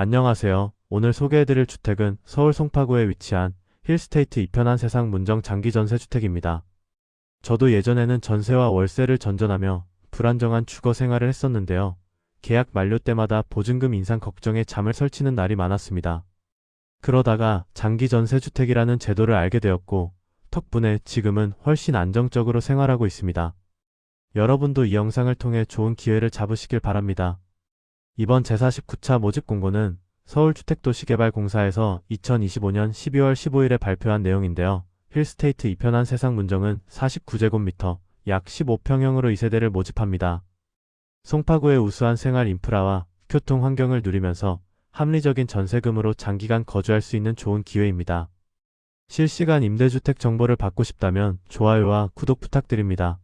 안녕하세요. 오늘 소개해드릴 주택은 서울 송파구에 위치한 힐스테이트 이편한 세상 문정 장기 전세 주택입니다. 저도 예전에는 전세와 월세를 전전하며 불안정한 주거 생활을 했었는데요. 계약 만료 때마다 보증금 인상 걱정에 잠을 설치는 날이 많았습니다. 그러다가 장기 전세 주택이라는 제도를 알게 되었고 덕분에 지금은 훨씬 안정적으로 생활하고 있습니다. 여러분도 이 영상을 통해 좋은 기회를 잡으시길 바랍니다. 이번 제49차 모집 공고는 서울주택도시개발공사에서 2025년 12월 15일에 발표한 내용인데요. 힐스테이트 이편한 세상 문정은 49제곱미터, 약 15평형으로 2세대를 모집합니다. 송파구의 우수한 생활 인프라와 교통 환경을 누리면서 합리적인 전세금으로 장기간 거주할 수 있는 좋은 기회입니다. 실시간 임대주택 정보를 받고 싶다면 좋아요와 구독 부탁드립니다.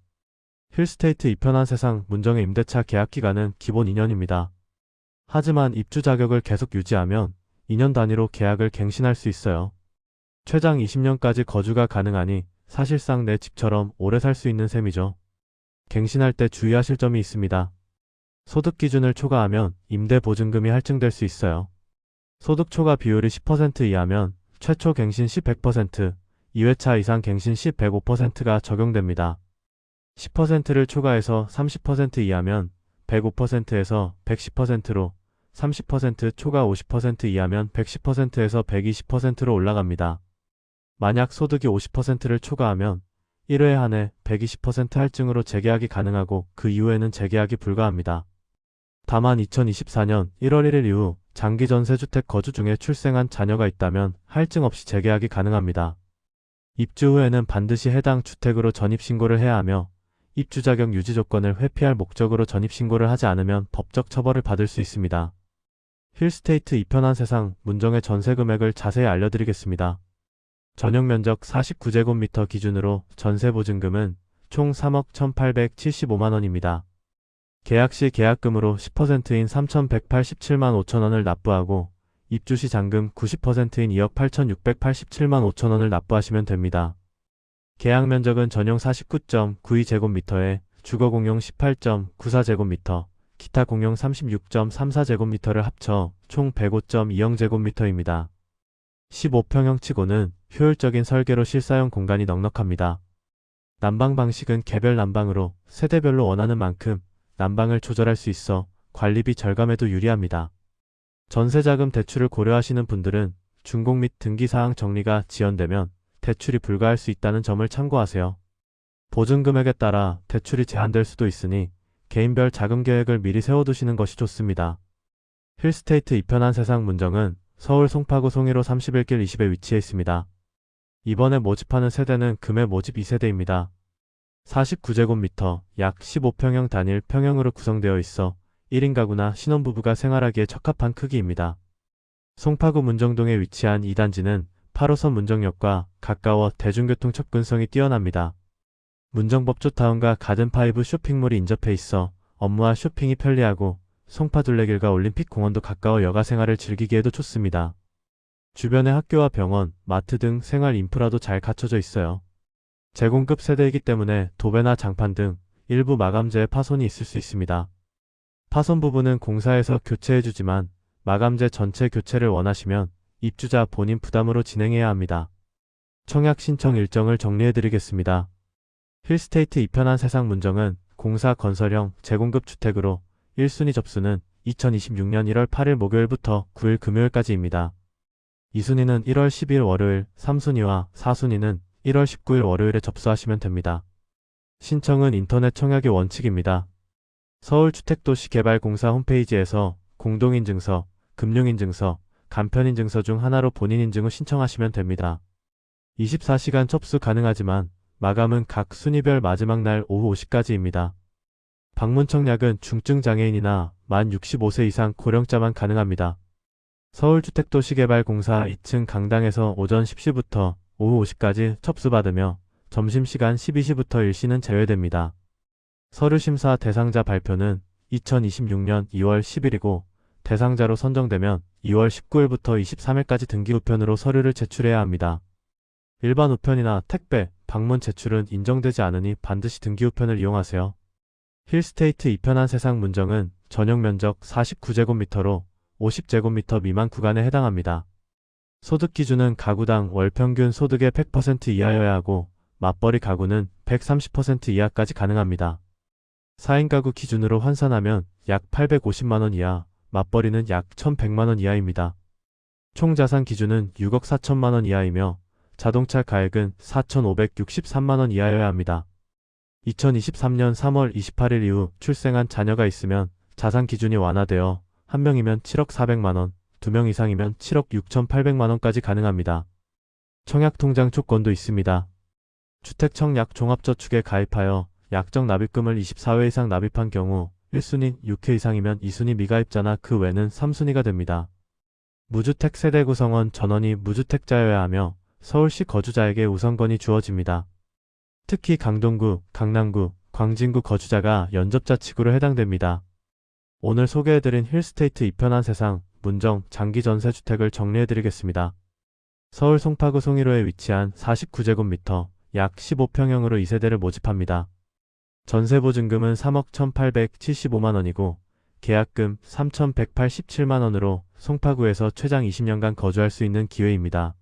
힐스테이트 이편한 세상 문정의 임대차 계약 기간은 기본 2년입니다. 하지만 입주 자격을 계속 유지하면 2년 단위로 계약을 갱신할 수 있어요. 최장 20년까지 거주가 가능하니 사실상 내 집처럼 오래 살 수 있는 셈이죠. 갱신할 때 주의하실 점이 있습니다. 소득 기준을 초과하면 임대 보증금이 할증될 수 있어요. 소득 초과 비율이 10% 이하면 최초 갱신 시 100%, 2회차 이상 갱신 시 105%가 적용됩니다. 10%를 초과해서 30% 이하면 105%에서 110%로 30% 초과 50% 이하면 110%에서 120%로 올라갑니다. 만약 소득이 50%를 초과하면 1회 한해 120% 할증으로 재계약이 가능하고 그 이후에는 재계약이 불가합니다. 다만 2024년 1월 1일 이후 장기 전세주택 거주 중에 출생한 자녀가 있다면 할증 없이 재계약이 가능합니다. 입주 후에는 반드시 해당 주택으로 전입신고를 해야 하며 입주 자격 유지 조건을 회피할 목적으로 전입신고를 하지 않으면 법적 처벌을 받을 수 있습니다. 힐스테이트 이편한 세상 문정의 전세 금액을 자세히 알려드리겠습니다. 전용 면적 49제곱미터 기준으로 전세 보증금은 총 3억 1,875만원입니다. 계약 시 계약금으로 10%인 3,187만 5천원을 납부하고 입주 시 잔금 90%인 2억 8,687만 5천원을 납부하시면 됩니다. 계약 면적은 전용 49.92제곱미터에 주거 공용 18.94제곱미터, 기타 공용 36.34제곱미터를 합쳐 총 105.20제곱미터입니다. 15평형 치고는 효율적인 설계로 실사용 공간이 넉넉합니다. 난방 방식은 개별 난방으로 세대별로 원하는 만큼 난방을 조절할 수 있어 관리비 절감에도 유리합니다. 전세자금 대출을 고려하시는 분들은 준공 및 등기사항 정리가 지연되면 대출이 불가할 수 있다는 점을 참고하세요. 보증금액에 따라 대출이 제한될 수도 있으니 개인별 자금 계획을 미리 세워두시는 것이 좋습니다. 힐스테이트 이편한 세상 문정은 서울 송파구 송일호 31길 20에 위치해 있습니다. 이번에 모집하는 세대는 금의 모집 2세대입니다. 49제곱미터, 약 15평형 단일 평형으로 구성되어 있어 1인 가구나 신혼부부가 생활하기에 적합한 크기입니다. 송파구 문정동에 위치한 2단지는 8호선 문정역과 가까워 대중교통 접근성이 뛰어납니다. 문정법조타운과 가든파이브 쇼핑몰이 인접해 있어 업무와 쇼핑이 편리하고 송파 둘레길과 올림픽 공원도 가까워 여가 생활을 즐기기에도 좋습니다. 주변에 학교와 병원, 마트 등 생활 인프라도 잘 갖춰져 있어요. 제공급 세대이기 때문에 도배나 장판 등 일부 마감재에 파손이 있을 수 있습니다. 파손 부분은 공사에서 교체해주지만 마감재 전체 교체를 원하시면 입주자 본인 부담으로 진행해야 합니다. 청약 신청 일정을 정리해드리겠습니다. 힐스테이트 이편한 세상 문정은 공사 건설형 제공급 주택으로 1순위 접수는 2026년 1월 8일 목요일부터 9일 금요일까지입니다. 2순위는 1월 10일 월요일, 3순위와 4순위는 1월 19일 월요일에 접수하시면 됩니다. 신청은 인터넷 청약의 원칙입니다. 서울주택도시개발공사 홈페이지에서 공동인증서, 금융인증서, 간편인증서 중 하나로 본인인증 후 신청하시면 됩니다. 24시간 접수 가능하지만 마감은 각 순위별 마지막 날 오후 5시까지입니다. 방문 청 약은 중증 장애인이나 만 65세 이상 고령자만 가능합니다. 서울주택도시개발공사 2층 강당에서 오전 10시부터 오후 5시까지 접수받으며 점심시간 12시부터 일시는 제외됩니다. 서류심사 대상자 발표는 2026년 2월 10일이고 대상자로 선정되면 2월 19일부터 23일까지 등기 우편으로 서류를 제출해야 합니다. 일반 우편이나 택배, 방문 제출은 인정되지 않으니 반드시 등기 우편을 이용하세요. 힐스테이트 이편한 세상 문정은 전용 면적 49제곱미터로 50제곱미터 미만 구간에 해당합니다. 소득 기준은 가구당 월 평균 소득의 100% 이하여야 하고 맞벌이 가구는 130% 이하까지 가능합니다. 4인 가구 기준으로 환산하면 약 850만원 이하, 맞벌이는 약 1100만원 이하입니다. 총 자산 기준은 6억 4천만원 이하이며 자동차 가액은 4,563만원 이하여야 합니다. 2023년 3월 28일 이후 출생한 자녀가 있으면 자산 기준이 완화되어 한 명이면 7억 400만원, 두 명 이상이면 7억 6,800만원까지 가능합니다. 청약통장 조건도 있습니다. 주택청약 종합저축에 가입하여 약정 납입금을 24회 이상 납입한 경우 1순위 6회 이상이면 2순위 미가입자나 그 외는 3순위가 됩니다. 무주택 세대 구성원 전원이 무주택자여야 하며 서울시 거주자에게 우선권이 주어집니다. 특히 강동구, 강남구, 광진구 거주자가 연접자치구로 해당됩니다. 오늘 소개해드린 힐스테이트 이편한 세상, 문정, 장기 전세주택을 정리해드리겠습니다. 서울 송파구 송일호에 위치한 49제곱미터, 약 15평형으로 2세대를 모집합니다. 전세보증금은 3억 1,875만원이고, 계약금 3,187만원으로 송파구에서 최장 20년간 거주할 수 있는 기회입니다.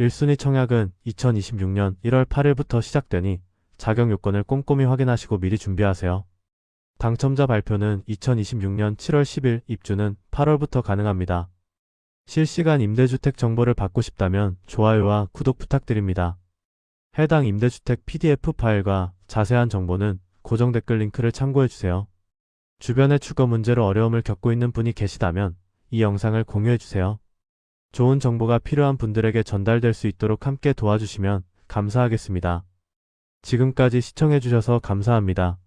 1순위 청약은 2026년 1월 8일부터 시작되니 자격 요건을 꼼꼼히 확인하시고 미리 준비하세요. 당첨자 발표는 2026년 7월 10일, 입주는 8월부터 가능합니다. 실시간 임대주택 정보를 받고 싶다면 좋아요와 구독 부탁드립니다. 해당 임대주택 PDF 파일과 자세한 정보는 고정 댓글 링크를 참고해주세요. 주변에 주거 문제로 어려움을 겪고 있는 분이 계시다면 이 영상을 공유해주세요. 좋은 정보가 필요한 분들에게 전달될 수 있도록 함께 도와주시면 감사하겠습니다. 지금까지 시청해주셔서 감사합니다.